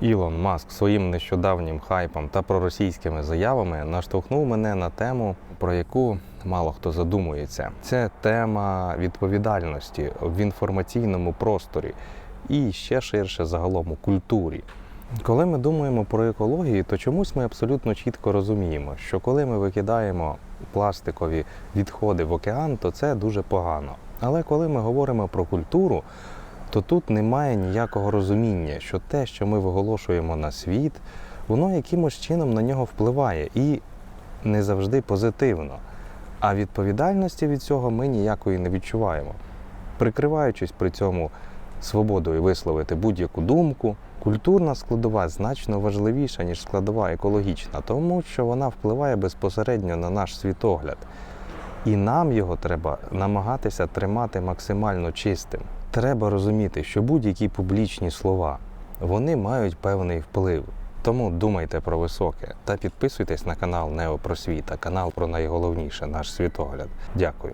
Ілон Маск своїм нещодавнім хайпом та проросійськими заявами наштовхнув мене на тему, про яку мало хто задумується. Це тема відповідальності в інформаційному просторі і ще ширше загалом у культурі. Коли ми думаємо про екологію, то чомусь ми абсолютно чітко розуміємо, що коли ми викидаємо пластикові відходи в океан, то це дуже погано. Але коли ми говоримо про культуру, то тут немає ніякого розуміння, що те, що ми виголошуємо на світ, воно якимось чином на нього впливає і не завжди позитивно. А відповідальності від цього ми ніякої не відчуваємо. Прикриваючись при цьому свободою висловити будь-яку думку, культурна складова значно важливіша, ніж складова екологічна, тому що вона впливає безпосередньо на наш світогляд. І нам його треба намагатися тримати максимально чистим. Треба розуміти, що будь-які публічні слова вони мають певний вплив. Тому думайте про високе та підписуйтесь на канал Неопросвіта, канал про найголовніше наш світогляд. Дякую.